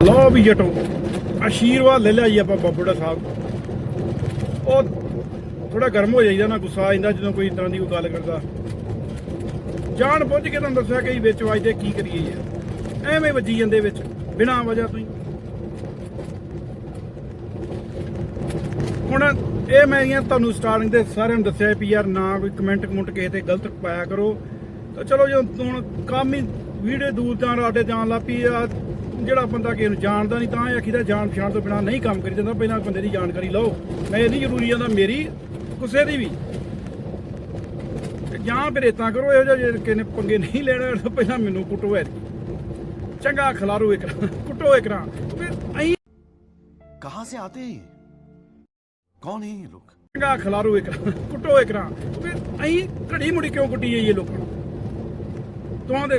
ਲੋ ਵੀ ਜਟੋ, ਆਸ਼ੀਰਵਾਦ ਲੈ ਲਿਆ ਜੀ ਆਪਾਂ ਬਾਬੂੜਾ ਸਾਹਿਬ। ਉਹ ਥੋੜਾ ਗਰਮ ਹੋ ਜਾਈਦਾ ਨਾ, ਗੁੱਸਾ ਆ ਜਾਂਦਾ ਜਦੋਂ ਕੋਈ ਇਸ ਦੀ ਕੋਈ ਗੱਲ ਕਰਦਾ। ਜਾਣ ਬੁੱਝ ਕੇ ਤੁਹਾਨੂੰ ਦੱਸਿਆ ਕਿ ਵਿੱਚ ਵੱਜਦੇ ਕੀ ਕਰੀਏ ਯਾਰ। ਐਵੇਂ ਵੱਜੀ ਜਾਂਦੇ ਵਿੱਚ, ਬਿਨਾਂ ਵਜ੍ਹਾ ਤੋਂ ਹੀ। ਹੁਣ ਇਹ ਮੈਂ ਤੁਹਾਨੂੰ ਸਟਾਰਟਿੰਗ ਦੇ ਸਾਰਿਆਂ ਨੂੰ ਦੱਸਿਆ ਵੀ ਯਾਰ ਨਾ ਕੋਈ ਕਮੈਂਟ ਕਮੁੰਟ ਕਿਸੇ ਤੇ ਗਲਤ ਪਾਇਆ ਕਰੋ। ਤਾਂ ਚਲੋ ਜੋ ਹੁਣ ਕੰਮ ਹੀ ਵੀਡੀਓ ਦੂਰ ਤਾਂ ਰਾਡੇ ਜਾਣ ਲੱਪੀ ਆ ਜਿਹੜਾ ਬੰਦਾ ਕਿਸੇ ਨੂੰ ਜਾਣਦਾ ਨਹੀਂ ਤਾਂ ਇਹ ਆਖੀਦਾ ਜਾਣ ਪਛਾਣ ਤੋਂ ਬਿਨਾ ਨਹੀਂ ਕੰਮ ਕਰੀ ਜਾਂਦਾ ਪਹਿਲਾਂ ਬੰਦੇ ਦੀ ਜਾਣਕਾਰੀ ਲਓ। ਮੈਂ ਇਹਦੀ ਜ਼ਰੂਰੀ ਜਾਂਦਾ ਮੇਰੀ ਕਿਸੇ ਦੀ ਵੀ। ਜਾਂ ਫਿਰ ਇਤਾਂ ਕਰੋ ਇਹੋ ਜਿਹੇ ਕਿਨੇ ਪੰਗੇ ਨਹੀਂ ਲੈਣਾ ਪਹਿਲਾਂ ਮੈਨੂੰ ਕੁੱਟੋ ਐ ਚੰਗਾ ਖਿਲਾਰੂ ਇੱਕ ਕੁੱਟੋ ਇੱਕ ਨਾ ਅਹੀਂ ਕਹਾਂ ਸੇ ਆਤੇ ਹੈ ਕੌਣ ਹੈ ਲੋਕ? ਚੰਗਾ ਖਿਲਾਰੂ ਇੱਕ ਕੁੱਟੋ ਇੱਕ ਨਾ ਅਹੀਂ ਘੜੀ ਮੁੜੀ ਕਿਉਂ ਕੁੱਟੀ ਹੈ ਇਹ ਲੋਕਾਂ ਨੂੰ? ਤੁਹਾਂ ਦੇ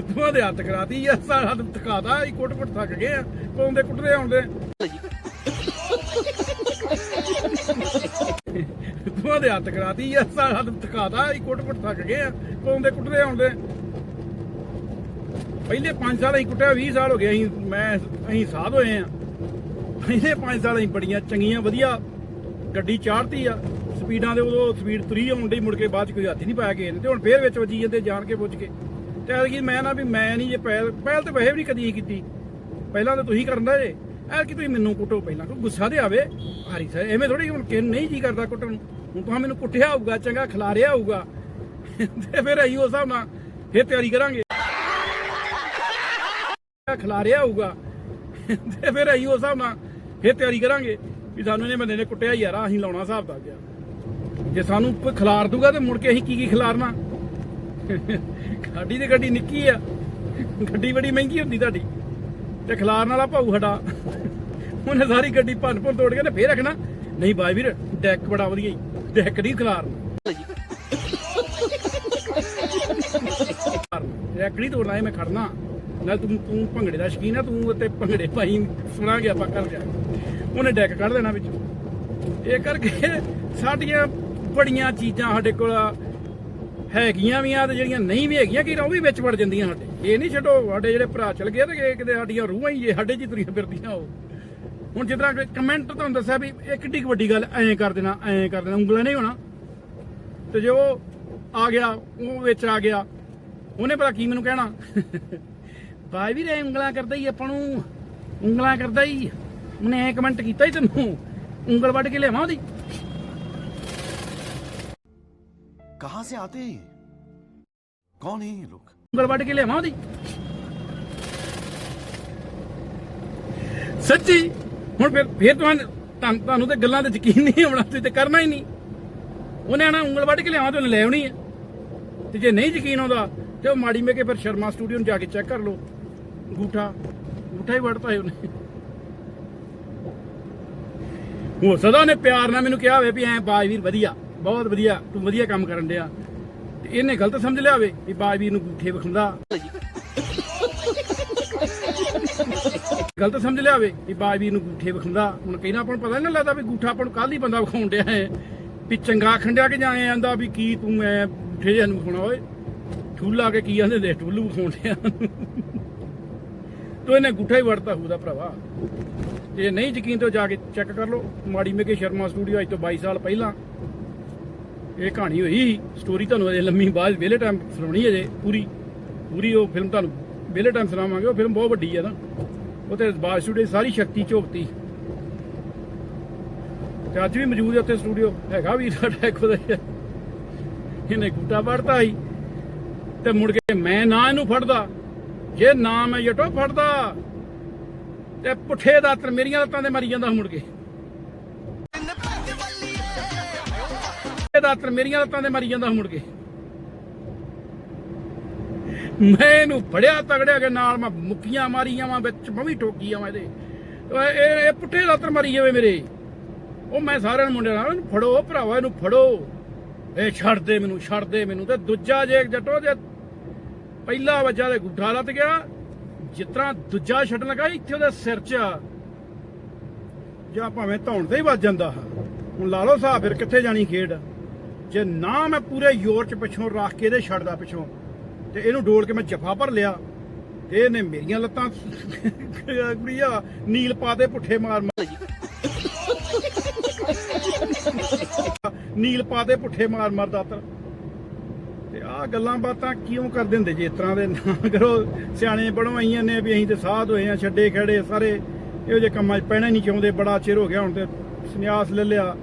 ਤੁਹਾਂ ਦੇ ਹੱਥ ਕਰਾਤੀ ਆ ਸਾਰਾ ਹੱਥ ਥਕਾਦਾ ਹੀ ਕੁੱਟ ਕੁੱਟ ਥੱਕ ਗਏ ਆ ਪਾਉਂਦੇ ਕੁੱਟਦੇ ਆਉਂਦੇ ਤੁਹਾਂ ਦੇ? ਹੱਥ ਕਰਾਤੀ ਆ ਸਾਰਾ ਹੱਥ ਥਕਾਦਾ ਹੀ ਕੁੱਟ ਕੁੱਟ ਥੱਕ ਗਏ ਆ ਪਾਉਂਦੇ ਕੁੱਟਦੇ ਆਉਂਦੇ ਪਹਿਲੇ 5 ਸਾਲ ਅਸੀਂ ਕੁੱਟਿਆ 20 ਸਾਲ ਹੋ ਗਏ, ਅਸੀਂ, ਮੈਂ, ਅਸੀਂ ਸਾਧ ਹੋਏ ਆ। ਪਹਿਲੇ 5 ਸਾਲ ਅਸੀਂ ਬੜੀਆਂ ਚੰਗੀਆਂ, ਵਧੀਆ ਗੱਡੀ ਚਾੜਤੀ ਆ, ਸਪੀਡਾਂ ਦੇ ਉਦੋਂ ਸਪੀਡ ਤੁਰੀ ਆਉਣ ਡਈ, ਮੁੜ ਕੇ ਬਾਅਦ ਚ ਕੋਈ ਹੱਥ ਨਹੀਂ ਪਾਇਆ ਕਿਸੇ ਨੇ, ਤੇ ਹੁਣ ਫੇਰ ਵਿੱਚ ਵੱਜੀ ਜਾਂਦੇ, ਜਾਣ ਕੇ ਪੁੱਜ ਕੇ। ਤੇ ਐਤਕੀ ਮੈਂ ਨਾ ਵੀ ਮੈਂ ਨਹੀਂ ਜੇ ਪਹਿਲ ਪਹਿਲ ਤੇ ਵੈਸੇ ਵੀ ਨਹੀਂ ਕਦੀ ਨਹੀਂ ਕੀਤੀ। ਪਹਿਲਾਂ ਤਾਂ ਤੁਸੀਂ ਕਰਨ ਦਾ ਜੇ। ਐਤਕੀ ਤੁਸੀਂ ਮੈਨੂੰ ਕੁੱਟੋ ਪਹਿਲਾਂ, ਕੋਈ ਗੁੱਸਾ ਤੇ ਆਵੇ। ਹਾਰੀ ਸਰ ਐਵੇਂ ਥੋੜੀ ਹੁਣ ਕਿਨ ਨਹੀਂ ਜੀ ਕਰਦਾ ਕੁੱਟਣ। ਨੂੰ ਹੁਣ ਤੁਸੀਂ ਮੈਨੂੰ ਕੁੱਟਿਆ ਹੋਊਗਾ, ਚੰਗਾ ਖਿਲਾਰਿਆ ਹੋਊਗਾ। ਤੇ ਫਿਰ ਅਸੀਂ ਉਸ ਹਿਸਾਬ ਨਾਲ ਫੇਰ ਤਿਆਰੀ ਕਰਾਂਗੇ। ਖਿਲਾਰਿਆ ਹੋਊਗਾ। ਤੇ ਫਿਰ ਅਸੀਂ ਉਸ ਹਿਸਾਬ ਨਾਲ ਫੇਰ ਤਿਆਰੀ ਕਰਾਂਗੇ ਵੀ ਸਾਨੂੰ ਇਹਨੇ ਬੰਦੇ ਨੇ ਕੁੱਟਿਆ ਯਾਰ, ਅਸੀਂ ਲਾਉਣਾ ਹਿਸਾਬ ਦਾ ਗਿਆ ਜੇ ਸਾਨੂੰ ਕੋਈ ਖਿਲਾਰ ਦੂਗਾ ਤੇ ਮੁੜ ਕੇ ਅਸੀਂ ਕੀ ਕੀ ਖਿਲਾਰਨਾ? ਗੱਡੀ ਤੇ ਗੱਡੀ ਨਿੱਕੀ ਆ। ਗੱਡੀ ਬੜੀ ਮਹਿੰਗੀ ਹੁੰਦੀ ਤੁਹਾਡੀ। ਤੇ ਖਲਾਰਨ ਵਾਲਾ ਭਾਊ ਸਾਡਾ। ਉਹਨੇ ਸਾਰੀ ਗੱਡੀ ਭੰਨ ਭੰਨ ਤੋੜ ਕੇ ਤੇ ਫੇਰ ਰੱਖਣਾ ਨਹੀਂ ਬਾਈ ਵੀਰ, ਡੈਕ ਬੜਾ ਵਧੀਆ ਹੀ ਡੈਕ ਨਹੀਂ ਖਿਲਾਰਨਾ। ਡੈਕ ਨਹੀਂ ਤੋੜਨਾ, ਇਹ ਮੈਂ ਖੜਨਾ। ਨਾਲ ਤੂੰ ਤੂੰ ਭੰਗੜੇ ਦਾ ਸ਼ਕੀਨ ਆ, ਤੂੰ ਤੇ ਭੰਗੜੇ ਭਾਈ ਸੁਣਾ ਸੁਣਾਂਗੇ ਆਪਾਂ ਕੱਲ ਜਾ। ਉਹਨੇ ਡੈਕ ਕੱਢ ਦੇਣਾ ਵਿੱਚ। ਇਹ ਕਰਕੇ ਸਾਡੀਆਂ ਬੜੀਆਂ ਚੀਜ਼ਾਂ ਸਾਡੇ ਕੋਲ ਹੈਗੀਆਂ ਵੀ ਆ ਤੇ ਜਿਹੜੀਆਂ ਨਹੀਂ ਵੀ ਹੈਗੀਆਂ ਕਿ ਉਹ ਵੀ ਵਿੱਚ ਵੜ ਜਾਂਦੀਆਂ ਸਾਡੇ। ਇਹ ਨਹੀਂ ਛੱਡੋ, ਸਾਡੇ ਜਿਹੜੇ ਭਰਾ ਚਲ ਗਏ ਤੇ ਕਿਤੇ ਸਾਡੀਆਂ ਰੂਹਾਂ ਹੀ ਸਾਡੇ ਚ ਤੁਰੀਆਂ ਫਿਰਦੀਆਂ ਉਹ। ਹੁਣ ਜਿੱਦਾਂ ਕਮੈਂਟ ਤੁਹਾਨੂੰ ਦੱਸਿਆ ਵੀ ਇਹ ਕਿੱਡੀ ਵੱਡੀ ਗੱਲ, ਐਂ ਕਰ ਦੇਣਾ, ਐਂ ਕਰ ਦੇਣਾ, ਉਂਗਲਾਂ ਨਹੀਂ ਹੋਣਾ। ਤੇ ਜੇ ਉਹ ਆ ਗਿਆ, ਉਹ ਵਿੱਚ ਆ ਗਿਆ, ਉਹਨੇ ਪਤਾ ਕੀ ਮੈਨੂੰ ਕਹਿਣਾ? ਬਾਈ ਵੀ ਰੇ ਉਂਗਲਾਂ ਕਰਦਾ ਹੀ ਆਪਾਂ ਨੂੰ। ਉਂਗਲਾਂ ਕਰਦਾ ਹੀ। ਉਹਨੇ ਐ ਕਮੈਂਟ ਕੀਤਾ ਹੀ ਤੈਨੂੰ। ਉਂਗਲ ਵੱਢ ਕੇ ਲਿਆਵਾਂ ਉਹਦੀ। कहां से आते हैं ये? कौन है ये लोग ਉਂਗਲ ਵੱਢ ਕੇ ਲਿਆਵਾਂ ਉਹਦੀ ਸੱਚੀ ਹੁਣ ਫਿਰ ਫਿਰ ਤੁਹਾਨੂੰ ਤੁਹਾਨੂੰ- ਤੁਹਾਨੂੰ ਤੇ ਗੱਲਾਂ ਤੇ ਯਕੀਨ ਨਹੀਂ ਆਉਣਾ ਤੁਸੀਂ ਤੇ ਕਰਨਾ ਹੀ ਨਹੀਂ ਉਹਨੇ ਆਣਾ ਉਂਗਲ ਵੱਢ ਕੇ ਲਿਆਵਾਂ ਤੇ ਉਹਨੇ ਲੈ ਆਉਣੀ ਹੈ ਤੇ ਜੇ ਨਹੀਂ ਯਕੀਨ ਆਉਂਦਾ ਤੇ ਉਹ ਮਾੜੀ ਮੇ ਕੇ ਫਿਰ ਸ਼ਰਮਾ ਸਟੂਡੀਓ ਨੂੰ ਜਾ ਕੇ ਚੈੱਕ ਕਰ ਲਓ ਗੂਠਾ ਗੂਠਾ ਹੀ ਵੜਤਾ ਹੈ ਉਹਨੇ ਹੋ ਸਦਾ ਨੇ ਪਿਆਰ ਨਾਲ ਮੈਨੂੰ ਕਿਹਾ ਹੋਵੇ ਵੀ ਐ ਬਾਜ ਵੀਰ ਵਧੀਆ ਬਹੁਤ ਵਧੀਆ ਤੂੰ ਵਧੀਆ ਕੰਮ ਕਰਨ ਡਿਆ। ਤੇ ਇਹਨੇ ਗਲਤ ਸਮਝ ਲਿਆ ਹੋਵੇ ਵੀ ਬਾਜਵੀਰ ਨੂੰ ਗੂਠੇ ਵਿਖਾਉਂਦਾ। ਗਲਤ ਸਮਝ ਲਿਆ ਹੋਵੇ ਵੀ ਬਾਜ ਨੂੰ ਗੂਠੇ ਵਿਖਾਉਂਦਾ। ਹੁਣ ਕਹਿੰਦਾ ਆਪਾਂ ਨੂੰ ਪਤਾ ਨਹੀਂ ਲੱਗਦਾ ਵੀ ਗੂਠਾ ਆਪਾਂ ਨੂੰ ਕੱਲ ਹੀ ਬੰਦਾ ਵਿਖਾਉਣ ਡਿਆ ਹੈ। ਵੀ ਚੰਗਾ ਖੰਡਿਆ ਕਿ ਜਾਂ ਆਂਦਾ ਵੀ ਕੀ ਤੂੰ ਐ ਗੂਠੇ ਜਿਹੇ ਨੂੰ ਵਿਖਾਉਣਾ ਓਏ। ਠੂਲਾ ਕੇ ਕੀ ਆਂਦੇ ਦੇ ਠੂਲੂ ਵਿਖਾਉਣ ਡਿਆ। ਤੋ ਇਹਨੇ ਗੂਠਾ ਹੀ ਵੜਤਾ ਹੋਊਦਾ ਭਰਾਵਾ। ਜੇ ਨਹੀਂ ਯਕੀਨ ਤਾਂ ਜਾ ਕੇ ਚੈੱਕ ਕਰ ਲਓ। ਮਾੜੀ ਮੇਕੇ ਸ਼ਰਮਾ ਸਟੂਡੀਓ ਅੱਜ ਤੋਂ 22 ਸਾਲ ਪਹਿਲਾਂ। ਇਹ ਕਹਾਣੀ ਹੋਈ ਸਟੋਰੀ ਤੁਹਾਨੂੰ ਅਜੇ ਲੰਮੀ ਬਾਅਦ ਵਿਹਲੇ ਟਾਈਮ ਸੁਣਾਉਣੀ ਅਜੇ ਪੂਰੀ। ਪੂਰੀ ਉਹ ਫਿਲਮ ਤੁਹਾਨੂੰ ਵਿਹਲੇ ਟਾਈਮ ਸੁਣਾਵਾਂਗੇ। ਉਹ ਫਿਲਮ ਬਹੁਤ ਵੱਡੀ ਹੈ ਨਾ। ਉਹ ਤੇ ਬਾਅਦ ਸਟੂਡੀਓ ਸਾਰੀ ਸ਼ਕਤੀ ਝੋਕਤੀ। ਤੇ ਅੱਜ ਵੀ ਮੌਜੂਦ ਹੈ ਉੱਥੇ ਸਟੂਡੀਓ ਹੈਗਾ ਵੀ ਸਾਡਾ ਇੱਕ ਉਹਦਾ। ਇਹਨੇ ਗੁੱਟਾ ਵੜਤਾ ਸੀ। ਤੇ ਮੁੜ ਕੇ ਮੈਂ ਨਾ ਇਹਨੂੰ ਫੜਦਾ। ਜੇ ਨਾ ਮੈਂ ਜਟੋ ਫੜਦਾ। ਤੇ ਪੁੱਠੇ ਦਾਤਰ ਮੇਰੀਆਂ ਲੱਤਾਂ ਤੇ ਮਰੀ ਜਾਂਦਾ ਮੁੜ ਕੇ। ਪੁੱਠੇ ਦਾਤਰ ਮੇਰੀਆਂ ਲੱਤਾਂ ਤੇ ਮਰੀ ਜਾਂਦਾ ਮੁੜ ਕੇ। ਮੈਂ ਇਹਨੂੰ ਫੜਿਆ, ਤਗੜਿਆ ਕੇ ਨਾਲ ਮੈਂ ਮੁੱਕੀਆਂ ਮਾਰੀਆਂ ਵਾਂ, ਵਿੱਚ ਮੈਂ ਵੀ ਠੋਕੀ ਆਵਾਂ ਇਹਦੇ। ਇਹ ਇਹ ਪੁੱਠੇ ਦਾਤਰ ਮਾਰੀ ਜਾਵੇ ਮੇਰੇ। ਉਹ ਮੈਂ ਸਾਰਿਆਂ ਨੂੰ ਮੁੰਡੇ ਨਾਲ ਇਹਨੂੰ ਫੜੋ ਭਰਾਵਾ, ਇਹਨੂੰ ਫੜੋ। ਇਹ ਛੱਡ ਦੇ ਮੈਨੂੰ, ਛੱਡ ਦੇ ਮੈਨੂੰ। ਤੇ ਦੂਜਾ ਜੇ ਜੱਟੋ ਜੇ ਪਹਿਲਾ ਵੱਜਾ ਤੇ ਗੁੱਠਾ ਲੱਤ ਗਿਆ, ਜਿਸ ਤਰ੍ਹਾਂ ਦੂਜਾ ਛੱਡਣ ਲੱਗਾ, ਇੱਥੇ ਉਹਦੇ ਸਿਰ 'ਚ। ਜਾਂ ਭਾਵੇਂ ਧੌਣ ਤੇ ਹੀ ਵੱਜ ਜਾਂਦਾ। ਹੁਣ ਲਾ ਲਓ ਹਿਸਾਬ ਫਿਰ ਕਿੱਥੇ ਜਾਣੀ ਖੇਡ? ਜੇ ਨਾ ਮੈਂ ਪੂਰੇ ਜ਼ੋਰ 'ਚ ਪਿੱਛੋਂ ਰੱਖ ਕੇ ਇਹਦੇ ਛੱਡਦਾ ਪਿੱਛੋਂ, ਤੇ ਇਹਨੂੰ ਡੋਲ ਕੇ ਮੈਂ ਜਫਾ ਭਰ ਲਿਆ, ਤੇ ਇਹਨੇ ਮੇਰੀਆਂ ਲੱਤਾਂ ਕੁੜੀਆ, ਨੀਲ ਪਾ ਦੇ ਪੁੱਠੇ ਮਾਰ ਮਾਰ। ਨੀਲ ਪਾ ਦੇ ਪੁੱਠੇ ਮਾਰ ਮਾਰ ਦਾਤਰ। ਤੇ ਆਹ ਗੱਲਾਂ ਬਾਤਾਂ ਕਿਉਂ ਕਰਦੇ ਹੁੰਦੇ ਜੇ ਇਸ ਤਰ੍ਹਾਂ ਦੇ? ਨਾ ਕਰੋ, ਸਿਆਣੇ ਬਣੋ ਨੇ ਵੀ ਅਸੀਂ ਤੇ ਸਾਧ ਹੋਏ ਆ ਛੱਡੇ ਖੜੇ ਸਾਰੇ। ਇਹੋ ਜਿਹੇ ਕੰਮਾਂ 'ਚ ਪੈਣਾ ਨਹੀਂ ਚਾਹੁੰਦੇ, ਬੜਾ ਚਿਰ ਹੋ ਗਿਆ ਹੁਣ ਤੇ ਸੰਨਿਆਸ ਲੈ ਲਿਆ।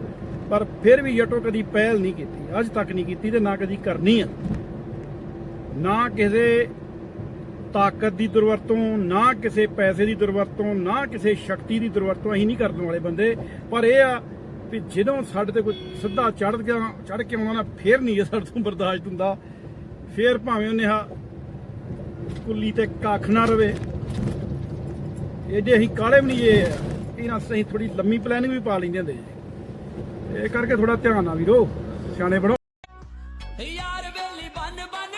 ਪਰ ਫਿਰ ਵੀ ਜਟੋ ਕਦੀ ਪਹਿਲ ਨਹੀਂ ਕੀਤੀ, ਅੱਜ ਤੱਕ ਨਹੀਂ ਕੀਤੀ ਤੇ ਨਾ ਕਦੀ ਕਰਨੀ ਆ। ਨਾ ਕਿਸੇ ਤਾਕਤ ਦੀ ਦੁਰਵਰਤੋਂ, ਨਾ ਕਿਸੇ ਪੈਸੇ ਦੀ ਦੁਰਵਰਤੋਂ, ਨਾ ਕਿਸੇ ਸ਼ਕਤੀ ਦੀ ਦੁਰਵਰਤੋਂ ਅਸੀਂ ਨਹੀਂ ਕਰਨ ਵਾਲੇ ਬੰਦੇ। ਪਰ ਇਹ ਆ ਵੀ ਜਦੋਂ ਸਾਡੇ ਤੇ ਕੋਈ ਸਿੱਧਾ ਚੜ੍ਹ ਗਿਆ ਚੜ ਕੇ ਆਉਣਾ ਨਾ, ਫੇਰ ਨਹੀਂ ਇਹ ਸਾਡੇ ਤੋਂ ਬਰਦਾਸ਼ਤ ਹੁੰਦਾ। ਫੇਰ ਭਾਵੇਂ ਉਹਨੇ ਆ ਕੁੱਲੀ ਤੇ ਕੱਖ ਨਾ ਰਵੇ। ਜੇ ਅਸੀਂ ਕਾਲੇ ਵੀ ਨਹੀਂ, ਇਹ ਇਹਨਾਂ ਅਸੀਂ ਥੋੜੀ ਲੰਮੀ ਪਲੈਨਿੰਗ ਵੀ ਪਾ ਲੈਂਦੇ ਹੁੰਦੇ ਜੀ। ਇਹ ਕਰਕੇ ਥੋੜਾ ਧਿਆਨ ਆ ਵੀਰੋ ਸਿਆਣੇ ਬਣੋ। ਯਾਰ ਵੇਲੀ ਬਨ ਬਨ